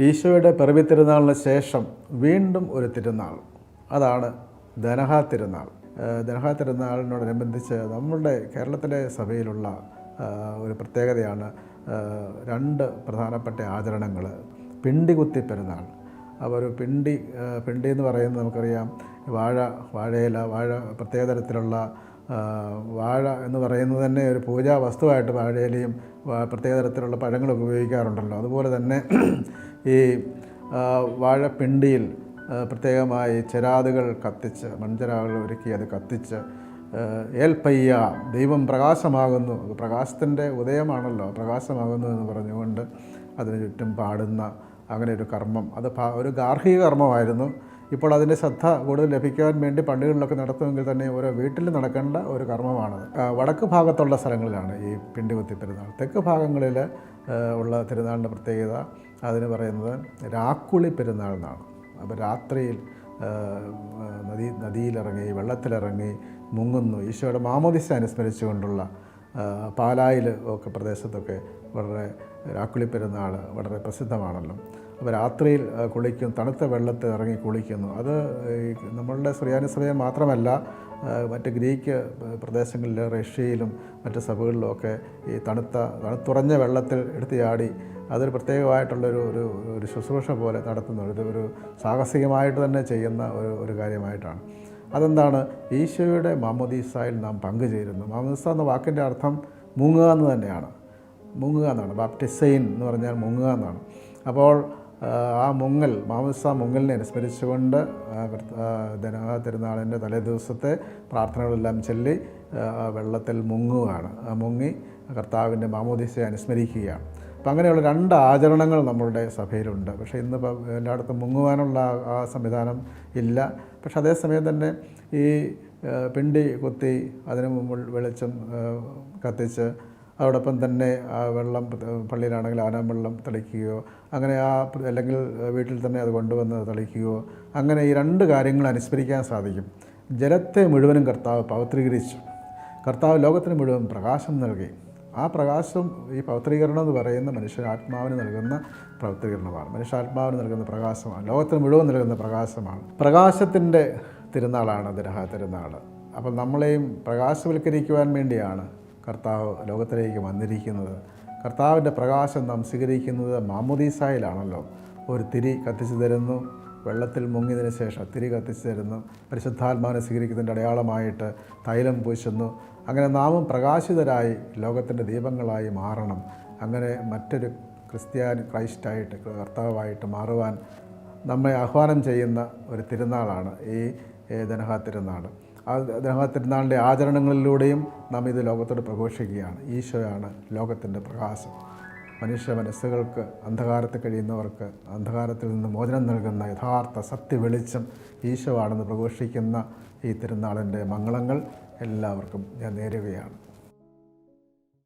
ഈശോയുടെ പിറവി തിരുനാളിന് ശേഷം വീണ്ടും ഒരു തിരുനാൾ. അതാണ് ധനഹാ തിരുനാൾ. ധനഹാ തിരുനാളിനോടനുബന്ധിച്ച് നമ്മുടെ കേരളത്തിലെ സഭയിലുള്ള ഒരു പ്രത്യേകതയാണ് രണ്ട് പ്രധാനപ്പെട്ട ആചരണങ്ങൾ. പിണ്ടികുത്തി പെരുന്നാൾ. അപ്പോൾ ഒരു പിണ്ടി പിണ്ടി എന്ന് പറയുന്നത് നമുക്കറിയാം വാഴ വാഴയില വാഴ പ്രത്യേക തരത്തിലുള്ള വാഴ എന്ന് പറയുന്നത് തന്നെ ഒരു പൂജാ വസ്തുവായിട്ട് വാഴയിലയും പ്രത്യേക തരത്തിലുള്ള പഴങ്ങളൊക്കെ ഉപയോഗിക്കാറുണ്ടല്ലോ. അതുപോലെ തന്നെ ഈ വാഴപ്പിണ്ടിയിൽ പ്രത്യേകമായി ചെരാതുകൾ കത്തിച്ച് മൺചിരാതുകൾ ഒരുക്കി അത് കത്തിച്ച് ഏൽപ്പയ്യ ദൈവം പ്രകാശമാകുന്നു പ്രകാശത്തിന്റെ ഉദയമാണല്ലോ പ്രകാശമാകുന്നു എന്ന് പറഞ്ഞുകൊണ്ട് അതിന് ചുറ്റും പാടുന്ന അങ്ങനെ ഒരു കർമ്മം. അത് ഒരു ഗാർഹിക കർമ്മമായിരുന്നു. ഇപ്പോൾ അതിന്റെ ശ്രദ്ധ കൂടുതൽ ലഭിക്കാൻ വേണ്ടി പള്ളികളിലൊക്കെ നടത്തുമെങ്കിൽ തന്നെ ഓരോ വീട്ടിൽ നടക്കേണ്ട ഒരു കർമ്മമാണ് വടക്ക് ഭാഗത്തുള്ള സ്ഥലങ്ങളിലാണ് ഈ പിണ്ടികുത്തി പെരുന്നാൾ. തെക്ക് ഭാഗങ്ങളിൽ ഉള്ള തിരുനാളിന്റെ പ്രത്യേകത അതിന് പറയുന്നത് രാക്കുളി പെരുന്നാൾ എന്നാണ്. അപ്പോൾ രാത്രിയിൽ നദി നദിയിലിറങ്ങി വെള്ളത്തിലിറങ്ങി മുങ്ങുന്നു. ഈശോയുടെ മാമോദിസ അനുസ്മരിച്ചുകൊണ്ടുള്ള പാലായിൽ ഒക്കെ പ്രദേശത്തൊക്കെ വളരെ രാക്കുളി പെരുന്നാൾ വളരെ പ്രസിദ്ധമാണല്ലോ. അപ്പോൾ രാത്രിയിൽ കുളിക്കും തണുത്ത വെള്ളത്തിൽ ഇറങ്ങി കുളിക്കുന്നു. അത് നമ്മളുടെ ശ്രീയാനി മാത്രമല്ല മറ്റ് ഗ്രീക്ക് പ്രദേശങ്ങളിൽ റഷ്യയിലും മറ്റ് സഭകളിലുമൊക്കെ ഈ തണുത്ത തണുത്തുറഞ്ഞ വെള്ളത്തിൽ എടുത്ത് ചാടി അതൊരു പ്രത്യേകമായിട്ടുള്ളൊരു ഒരു ഒരു ശുശ്രൂഷ പോലെ നടത്തുന്ന ഇത് ഒരു സാഹസികമായിട്ട് തന്നെ ചെയ്യുന്ന ഒരു ഒരു കാര്യമായിട്ടാണ്. അതെന്താണ്? ഈശോയുടെ മാമോദീസായിൽ നാം പങ്കുചേരുന്നു. മാമോദീസ എന്ന വാക്കിന്റെ അർത്ഥം മുങ്ങുക എന്ന് തന്നെയാണ്. മുങ്ങുക എന്നാണ്. ബാപ്റ്റിസൈൻ എന്ന് പറഞ്ഞാൽ മുങ്ങുക എന്നാണ്. അപ്പോൾ ആ, മുങ്ങൽ മാമസ മുങ്ങലിനെ അനുസ്മരിച്ചുകൊണ്ട് ആ തിരുനാളിന്റെ തലേ ദിവസത്തെ പ്രാർത്ഥനകളെല്ലാം ചൊല്ലി വെള്ളത്തിൽ മുങ്ങുകയാണ് മുങ്ങി കർത്താവിന്റെ മാമോദീസയെ അനുസ്മരിക്കുകയാണ്. അപ്പം അങ്ങനെയുള്ള രണ്ട് ആചരണങ്ങൾ നമ്മളുടെ സഭയിലുണ്ട്. പക്ഷേ ഇന്ന് എല്ലായിടത്തും മുങ്ങുവാനുള്ള ആ- സംവിധാനം ഇല്ല. പക്ഷെ അതേസമയം തന്നെ ഈ പിണ്ടി കുത്തി അതിന് മുമ്പിൽ വെളിച്ചം കത്തിച്ച് അതോടൊപ്പം തന്നെ ആ വെള്ളം പള്ളിയിലാണെങ്കിൽ ആനാം വെള്ളം തളിക്കുകയോ അങ്ങനെ ആ അല്ലെങ്കിൽ വീട്ടിൽ തന്നെ അത് കൊണ്ടുവന്ന് തളിക്കുകയോ അങ്ങനെ ഈ രണ്ട് കാര്യങ്ങൾ അനുസ്മരിക്കാൻ സാധിക്കും. ജലത്തെ മുഴുവനും കർത്താവ് പവിത്രീകരിച്ചു. കർത്താവ് ലോകത്തിന് മുഴുവൻ പ്രകാശം നൽകി. ആ പ്രകാശം ഈ പവിത്രീകരണം എന്ന് പറയുന്ന മനുഷ്യ ആത്മാവിന് നൽകുന്ന പവിത്രീകരണമാണ്. മനുഷ്യാത്മാവിന് നൽകുന്ന പ്രകാശമാണ്. ലോകത്തിന് മുഴുവൻ നൽകുന്ന പ്രകാശമാണ്. പ്രകാശത്തിന്റെ തിരുനാളാണ് ദരഹ തിരുനാൾ. അപ്പോൾ നമ്മളെയും പ്രകാശവൽക്കരിക്കുവാൻ വേണ്ടിയാണ് കർത്താവ് ലോകത്തിലേക്ക് വന്നിരിക്കുന്നത്. കർത്താവിന്റെ പ്രകാശം നാം സ്വീകരിക്കുന്നത് മാമുദീസായിലാണല്ലോ. ഒരു തിരി കത്തിച്ചു തരുന്നു വെള്ളത്തിൽ മുങ്ങിയതിന് ശേഷം തിരി കത്തിച്ചു തരുന്നു പരിശുദ്ധാത്മാവിനെ സ്വീകരിക്കുന്നതിന്റെ അടയാളമായിട്ട് തൈലം പൂശുന്നു. അങ്ങനെ നാമും പ്രകാശിതരായി ലോകത്തിന്റെ ദീപങ്ങളായി മാറണം. അങ്ങനെ മറ്റൊരു ക്രിസ്ത്യാനി ക്രൈസ്റ്റായിട്ട് കർത്താവായിട്ട് മാറുവാൻ നമ്മെ ആഹ്വാനം ചെയ്യുന്ന ഒരു തിരുനാളാണ് ഈ ധനഹാ തിരുനാൾ. തിരുനാളിന്റെ ആചരണങ്ങളിലൂടെയും നാം ഇത് ലോകത്തോട് പ്രഘോഷിക്കുകയാണ്. ഈശോയാണ് ലോകത്തിന്റെ പ്രകാശം. മനുഷ്യ മനസ്സുകൾക്ക് അന്ധകാരത്തിൽ കഴിയുന്നവർക്ക് അന്ധകാരത്തിൽ നിന്ന് മോചനം നൽകുന്ന യഥാർത്ഥ സത്യ വെളിച്ചം ഈശോ ആണെന്ന് പ്രഘോഷിക്കുന്ന ഈ തിരുനാളിന്റെ മംഗളങ്ങൾ എല്ലാവർക്കും ഞാൻ നേരുകയാണ്.